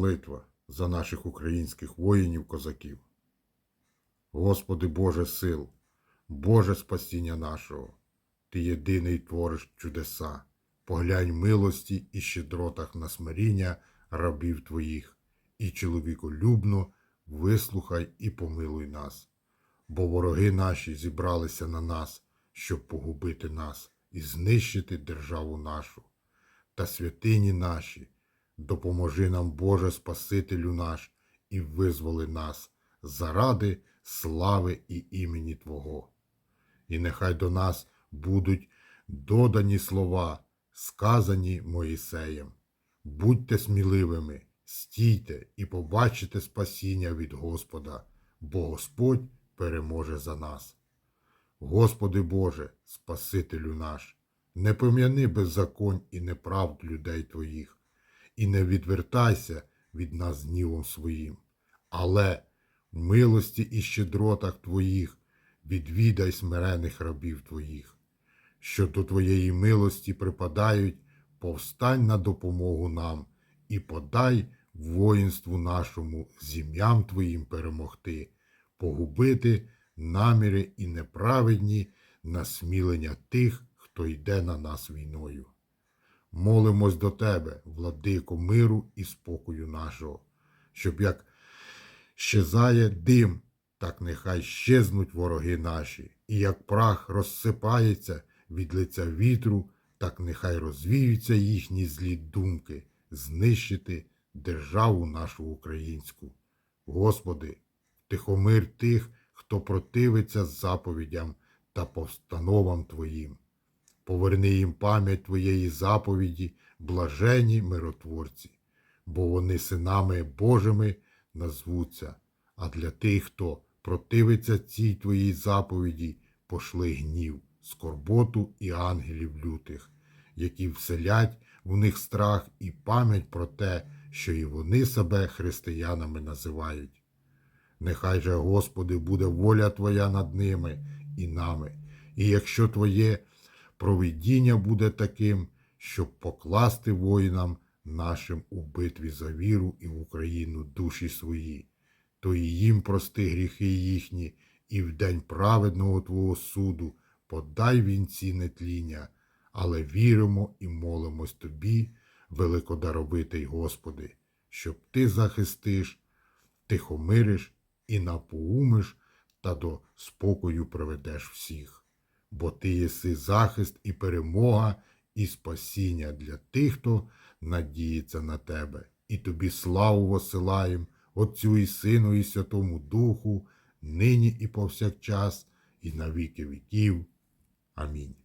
молитва за наших українських воїнів-козаків. Господи Боже сил, Боже спасіння нашого, Ти єдиний твориш чудеса, поглянь милості і щедротах на смиріння рабів Твоїх, і чоловіколюбно вислухай і помилуй нас, бо вороги наші зібралися на нас, щоб погубити нас і знищити державу нашу. Та святині наші, допоможи нам, Боже Спасителю наш, і визволи нас заради слави і імені Твого. І нехай до нас будуть додані слова, сказані Моїсеєм. Будьте сміливими, стійте і побачите спасіння від Господа, бо Господь переможе за нас. Господи Боже, Спасителю наш, не пом'яни беззаконь і неправд людей Твоїх, і не відвертайся від нас гнівом своїм, але в милості і щедротах Твоїх відвідай смирених рабів Твоїх, що до Твоєї милості припадають, повстань на допомогу нам і подай воїнству нашому зім'ям Твоїм перемогти, погубити наміри і неправедні насмілення тих, хто йде на нас війною. Молимось до Тебе, владико миру і спокою нашого, щоб як щезає дим, так нехай щезнуть вороги наші, і як прах розсипається від лиця вітру, так нехай розвіються їхні злі думки, знищити державу нашу українську. Господи, тихомир тих, хто противиться заповідям та постановам Твоїм. Поверни їм пам'ять Твоєї заповіді, блажені миротворці, бо вони синами Божими назвуться, а для тих, хто противиться цій Твоїй заповіді, пошли гнів, скорботу і ангелів лютих, які вселять в них страх і пам'ять про те, що і вони себе християнами називають. Нехай же, Господи, буде воля Твоя над ними і нами, і якщо Твоє провидіння буде таким, щоб покласти воїнам нашим у битві за віру і в Україну душі свої, то і їм прости гріхи їхні, і в день праведного Твого суду подай вінці нетління, але віримо і молимось Тобі, великодаровитий Господи, щоб Ти захистиш, тихомириш і напоумиш та до спокою приведеш всіх бо ти єси захист і перемога, і спасіння для тих, хто надіється на тебе, і тобі славу восилаєм, Отцю і Сину, і Святому Духу, нині і повсякчас, і на віки віків. Амінь.